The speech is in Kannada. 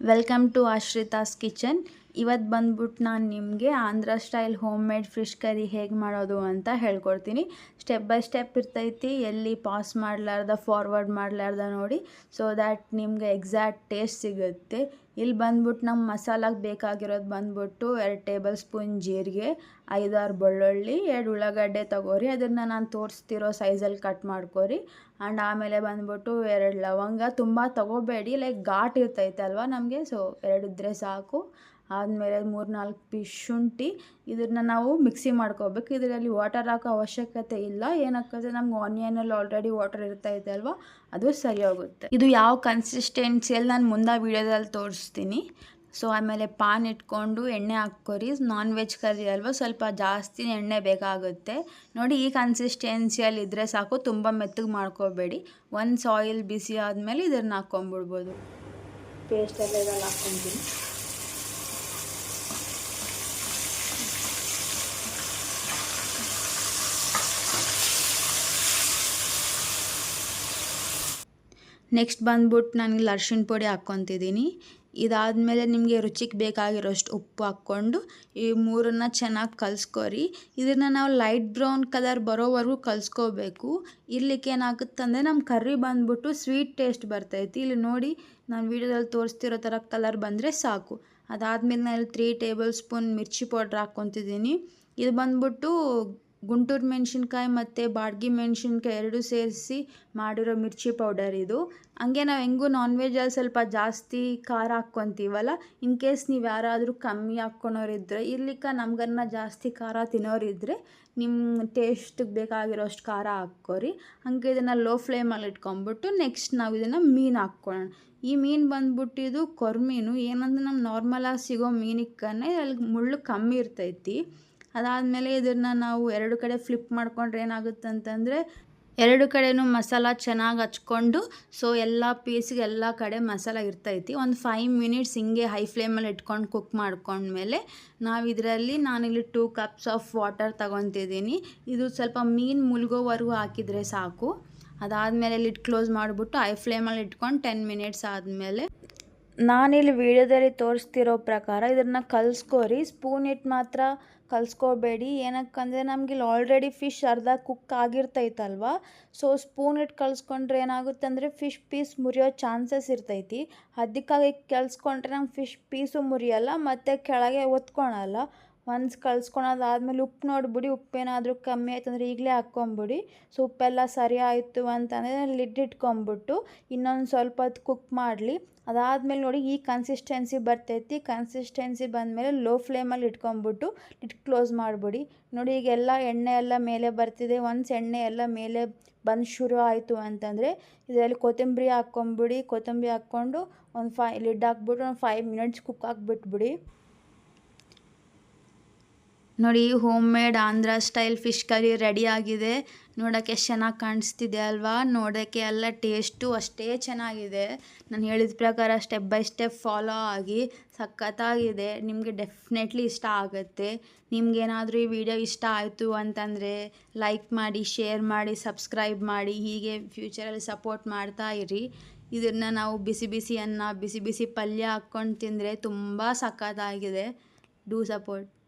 Welcome to Ashrita's Kitchen. ಇವತ್ತು ಬಂದ್ಬಿಟ್ಟು ನಾನು ನಿಮಗೆ Andhra style homemade fish curry ಹೇಗೆ ಮಾಡೋದು ಅಂತ ಹೇಳ್ಕೊಡ್ತೀನಿ. ಸ್ಟೆಪ್ ಬೈ ಸ್ಟೆಪ್ ಇರ್ತೈತಿ, ಎಲ್ಲಿ ಪಾಸ್ ಮಾಡಲಾರ್ದ, ಫಾರ್ವರ್ಡ್ ಮಾಡಲಾರ್ದ ನೋಡಿ ಸೊ ದ್ಯಾಟ್ ನಿಮಗೆ ಎಕ್ಸಾಕ್ಟ್ ಟೇಸ್ಟ್ ಸಿಗುತ್ತೆ. ಇಲ್ಲಿ ಬಂದ್ಬಿಟ್ಟು ನಮ್ಮ ಮಸಾಲಾಗೆ ಬೇಕಾಗಿರೋದು ಬಂದ್ಬಿಟ್ಟು ಎರಡು ಟೇಬಲ್ ಸ್ಪೂನ್ ಜೀರಿಗೆ, ಐದಾರು ಬೆಳ್ಳುಳ್ಳಿ, ಎರಡು ಉಳ್ಳಾಗಡ್ಡೆ ತಗೋರಿ ಅದನ್ನು ನಾನು ತೋರಿಸ್ತಿರೋ ಸೈಜಲ್ಲಿ ಕಟ್ ಮಾಡ್ಕೊರಿ. ಆ್ಯಂಡ್ ಆಮೇಲೆ ಬಂದ್ಬಿಟ್ಟು ಎರಡು ಲವಂಗ ತುಂಬ ತಗೋಬೇಡಿ ಲೈಕ್ ಘಾಟ್ ಇರ್ತೈತೆ ಅಲ್ವಾ ನಮಗೆ ಸೊ ಎರಡಿದ್ರೆ ಸಾಕು. ಆದಮೇಲೆ ಮೂರು ನಾಲ್ಕು ಪೀಸ್ ಶುಂಠಿ ಇದನ್ನು ನಾವು ಮಿಕ್ಸಿ ಮಾಡ್ಕೋಬೇಕು. ಇದರಲ್ಲಿ ವಾಟರ್ ಹಾಕೋ ಅವಶ್ಯಕತೆ ಇಲ್ಲ. ಏನಕ್ಕಂದರೆ ನಮ್ಗೆ ಆನಿಯನಲ್ಲಿ ಆಲ್ರೆಡಿ ವಾಟರ್ ಇರ್ತಾ ಇದೆ ಅಲ್ವಾ? ಅದು ಸರಿ ಹೋಗುತ್ತೆ. ಇದು ಯಾವ ಕನ್ಸಿಸ್ಟೆನ್ಸಿಯಲ್ಲಿ ನಾನು ಮುಂದೆ ವೀಡಿಯೋದಲ್ಲಿ ತೋರಿಸ್ತೀನಿ. ಸೊ ಆಮೇಲೆ ಪಾನ್ ಇಟ್ಕೊಂಡು ಎಣ್ಣೆ ಹಾಕ್ಕೊರಿ. ನಾನ್ ವೆಜ್ ಕರಿ ಅಲ್ವಾ? ಸ್ವಲ್ಪ ಜಾಸ್ತಿ ಎಣ್ಣೆ ಬೇಕಾಗುತ್ತೆ ನೋಡಿ, ಈ ಕನ್ಸಿಸ್ಟೆನ್ಸಿಯಲ್ಲಿ ಇದ್ದರೆ ಸಾಕು. ತುಂಬ ಮೆತ್ತಗೆ ಮಾಡ್ಕೋಬೇಡಿ. ಒಂದು ಸಾಯಿಲ್ ಬಿಸಿ ಆದಮೇಲೆ ಇದನ್ನು ಹಾಕ್ಕೊಂಬಿಡ್ಬೋದು ಪೇಸ್ಟ್ ಎಲ್ಲ ಇದೆಲ್ಲ ಹಾಕ್ಕೊತೀನಿ ನೆಕ್ಸ್ಟ್ ಬಂದ್ಬಿಟ್ಟು ನಾನು ಇಲ್ಲಿ ಅರ್ಶಿಣ ಪುಡಿ ಹಾಕ್ಕೊತಿದ್ದೀನಿ ಇದಾದಮೇಲೆ ನಿಮಗೆ ರುಚಿಗೆ ಬೇಕಾಗಿರೋಷ್ಟು ಉಪ್ಪು ಹಾಕ್ಕೊಂಡು ಈ ಮೂರನ್ನು ಚೆನ್ನಾಗಿ ಕಲಿಸ್ಕೊರಿ. ಇದನ್ನು ನಾವು ಲೈಟ್ ಬ್ರೌನ್ ಕಲರ್ ಬರೋವರೆಗೂ ಕಲಿಸ್ಕೋಬೇಕು. ಇರ್ಲಿಕ್ಕೆ ಏನಾಗುತ್ತಂದರೆ ನಮ್ಮ ಕರ್ರಿ ಬಂದ್ಬಿಟ್ಟು ಸ್ವೀಟ್ ಟೇಸ್ಟ್ ಬರ್ತೈತಿ. ಇಲ್ಲಿ ನೋಡಿ, ನಾನು ವೀಡಿಯೋದಲ್ಲಿ ತೋರಿಸ್ತಿರೋ ಥರ ಕಲರ್ ಬಂದರೆ ಸಾಕು. ಅದಾದಮೇಲೆ ನಾನು ತ್ರೀ ಟೇಬಲ್ ಸ್ಪೂನ್ ಮಿರ್ಚಿ ಪೌಡ್ರ್ ಹಾಕ್ಕೊತಿದ್ದೀನಿ ಇದು ಬಂದ್ಬಿಟ್ಟು ಗುಂಟೂರು ಮೆಣಸಿನ್ಕಾಯಿ ಮತ್ತು ಬಾಡ್ಗಿ ಮೆಣಸಿನ್ಕಾಯಿ ಎರಡೂ ಸೇರಿಸಿ ಮಾಡಿರೋ ಮಿರ್ಚಿ ಪೌಡರ್ ಇದು. ಹಂಗೆ ನಾವು ಹೆಂಗೂ ನಾನ್ ವೆಜ್ಜಲ್ಲಿ ಸ್ವಲ್ಪ ಜಾಸ್ತಿ ಖಾರ ಹಾಕ್ಕೊತೀವಲ್ಲ ಇನ್ ಕೇಸ್ ನೀವು ಯಾರಾದರೂ ಕಮ್ಮಿ ಹಾಕ್ಕೊಳೋರಿದ್ದರೆ ಇರ್ಲಿಕ್ಕೆ ನಮ್ಗನ್ನ ಜಾಸ್ತಿ ಖಾರ ತಿನ್ನೋರಿದ್ದರೆ ನಿಮ್ಮ ಟೇಸ್ಟಿಗೆ ಬೇಕಾಗಿರೋಷ್ಟು ಖಾರ ಹಾಕ್ಕೊರಿ. ಹಂಗೆ ಇದನ್ನು ಲೋ ಫ್ಲೇಮಲ್ಲಿ ಇಟ್ಕೊಂಬಿಟ್ಟು ನೆಕ್ಸ್ಟ್ ನಾವು ಇದನ್ನು ಮೀನು ಹಾಕ್ಕೊಳ್ಳೋಣ ಈ ಮೀನು ಬಂದ್ಬಿಟ್ಟು ಇದು ಕೊರ್ಮೀನು, ಏನಂದ್ರೆ ನಮ್ಮ ನಾರ್ಮಲಾಗಿ ಸಿಗೋ ಮೀನಿಕ್ಕನ್ನೇ ಅಲ್ಲಿ ಮುಳ್ಳು ಕಮ್ಮಿ ಇರ್ತೈತಿ. ಅದಾದಮೇಲೆ ಇದನ್ನು ನಾವು ಎರಡು ಕಡೆ ಫ್ಲಿಪ್ ಮಾಡ್ಕೊಂಡ್ರೆ ಏನಾಗುತ್ತೆ ಅಂತಂದರೆ ಎರಡು ಕಡೆಯೂ ಮಸಾಲ ಚೆನ್ನಾಗಿ ಹಚ್ಕೊಂಡು ಸೊ ಎಲ್ಲ ಪೀಸಿಗೆ ಎಲ್ಲ ಕಡೆ ಮಸಾಲ ಇರ್ತೈತಿ. ಒಂದು ಫೈವ್ ಮಿನಿಟ್ಸ್ ಹಿಂಗೆ ಹೈ ಫ್ಲೇಮಲ್ಲಿ ಇಟ್ಕೊಂಡು ಕುಕ್ ಮಾಡ್ಕೊಂಡ್ಮೇಲೆ, ನಾವು ಇದರಲ್ಲಿ ನಾನಿಲ್ಲಿ ಟೂ ಕಪ್ಸ್ ಆಫ್ ವಾಟರ್ ತಗೊತಿದ್ದೀನಿ. ಇದು ಸ್ವಲ್ಪ ಮೀನು ಮುಳುಗೋವರೆಗೂ ಹಾಕಿದರೆ ಸಾಕು. ಅದಾದಮೇಲೆ ಲಿಡ್ ಕ್ಲೋಸ್ ಮಾಡಿಬಿಟ್ಟು ಹೈ ಫ್ಲೇಮಲ್ಲಿ ಇಟ್ಕೊಂಡು ಟೆನ್ ಮಿನಿಟ್ಸ್ ಆದಮೇಲೆ ನಾನಿಲ್ಲಿ ವಿಡಿಯೋದಲ್ಲಿ ತೋರಿಸ್ತಿರೋ ಪ್ರಕಾರ ಇದನ್ನು ಕಲಿಸ್ಕೋರಿ. ಸ್ಪೂನ್ ಇಟ್ಟು ಮಾತ್ರ ಕಲಿಸ್ಕೋಬೇಡಿ. ಏನಕ್ಕಂದರೆ ನಮ್ಗೆ ಇಲ್ಲಿ ಆಲ್ರೆಡಿ ಫಿಶ್ ಅರ್ಧ ಕುಕ್ ಆಗಿರ್ತೈತಲ್ವ? ಸೊ ಸ್ಪೂನ್ ಇಟ್ಟು ಕಲಿಸ್ಕೊಂಡ್ರೆ ಏನಾಗುತ್ತೆ ಅಂದರೆ ಫಿಶ್ ಪೀಸ್ ಮುರಿಯೋ ಚಾನ್ಸಸ್ ಇರ್ತೈತಿ. ಅದಕ್ಕಾಗಿ ಕಲಿಸ್ಕೊಂಡ್ರೆ ನಮ್ಗೆ ಫಿಶ್ ಪೀಸು ಮುರಿಯಲ್ಲ, ಮತ್ತು ಕೆಳಗೆ ಒತ್ಕೊಳಲ್ಲ. ಒನ್ಸ್ ಕಲ್ಸ್ಕೊಳೋದಾದ್ಮೇಲೆ ಉಪ್ಪು ನೋಡಿಬಿಡಿ, ಉಪ್ಪೇನಾದರೂ ಕಮ್ಮಿ ಆಯ್ತು ಅಂದರೆ ಈಗಲೇ ಹಾಕ್ಕೊಂಬಿಡಿ. ಸೊ ಉಪ್ಪೆಲ್ಲ ಸರಿ ಆಯಿತು ಅಂತಂದರೆ ಲಿಡ್ ಇಟ್ಕೊಂಬಿಟ್ಟು ಇನ್ನೊಂದು ಸ್ವಲ್ಪ ಹೊತ್ತು ಕುಕ್ ಮಾಡಲಿ. ಅದಾದಮೇಲೆ ನೋಡಿ ಈ ಕನ್ಸಿಸ್ಟೆನ್ಸಿ ಬರ್ತೈತಿ. ಕನ್ಸಿಸ್ಟೆನ್ಸಿ ಬಂದಮೇಲೆ ಲೋ ಫ್ಲೇಮಲ್ಲಿ ಇಟ್ಕೊಂಬಿಟ್ಟು ಲಿಡ್ ಕ್ಲೋಸ್ ಮಾಡಿಬಿಡಿ. ನೋಡಿ ಈಗೆಲ್ಲ ಎಣ್ಣೆ ಎಲ್ಲ ಮೇಲೆ ಬರ್ತಿದೆ. ಒನ್ಸ್ ಎಣ್ಣೆ ಎಲ್ಲ ಮೇಲೆ ಬಂದು ಶುರು ಆಯಿತು ಅಂತಂದರೆ ಇದರಲ್ಲಿ ಕೊತ್ತಂಬರಿ ಹಾಕ್ಕೊಂಬಿಡಿ. ಕೊತ್ತಂಬರಿ ಹಾಕ್ಕೊಂಡು ಒಂದು ಫೈ ಲಿಡ್ ಹಾಕ್ಬಿಟ್ಟು ಒಂದು ಫೈವ್ ಮಿನಿಟ್ಸ್ ಕುಕ್ ಹಾಕ್ಬಿಟ್ಬಿಡಿ. ನೋಡಿ homemade Andhra style fish curry ready ಆಗಿದೆ. ನೋಡೋಕ್ಕೆ ಎಷ್ಟು ಚೆನ್ನಾಗಿ ಕಾಣಿಸ್ತಿದೆ ಅಲ್ವಾ? ನೋಡೋಕ್ಕೆ ಎಲ್ಲ ಟೇಸ್ಟು ಅಷ್ಟೇ ಚೆನ್ನಾಗಿದೆ. ನಾನು ಹೇಳಿದ ಪ್ರಕಾರ ಸ್ಟೆಪ್ ಬೈ ಸ್ಟೆಪ್ ಫಾಲೋ ಆಗಿ ಸಖತ್ತಾಗಿದೆ. ನಿಮಗೆ ಡೆಫಿನೆಟ್ಲಿ ಇಷ್ಟ ಆಗುತ್ತೆ. ನಿಮ್ಗೇನಾದರೂ ಈ ವಿಡಿಯೋ ಇಷ್ಟ ಆಯಿತು ಅಂತಂದರೆ ಲೈಕ್ ಮಾಡಿ ಶೇರ್ ಮಾಡಿ ಸಬ್ಸ್ಕ್ರೈಬ್ ಮಾಡಿ, ಹೀಗೆ ಫ್ಯೂಚರಲ್ಲಿ ಸಪೋರ್ಟ್ ಮಾಡ್ತಾ ಇರಿ. ಇದನ್ನು ನಾವು ಬಿಸಿ ಬಿಸಿ ಅನ್ನ ಬಿಸಿ ಬಿಸಿ ಪಲ್ಯ ಹಾಕ್ಕೊಂಡು ತಿಂದರೆ ತುಂಬ ಸಖತ್ತಾಗಿದೆ. Do support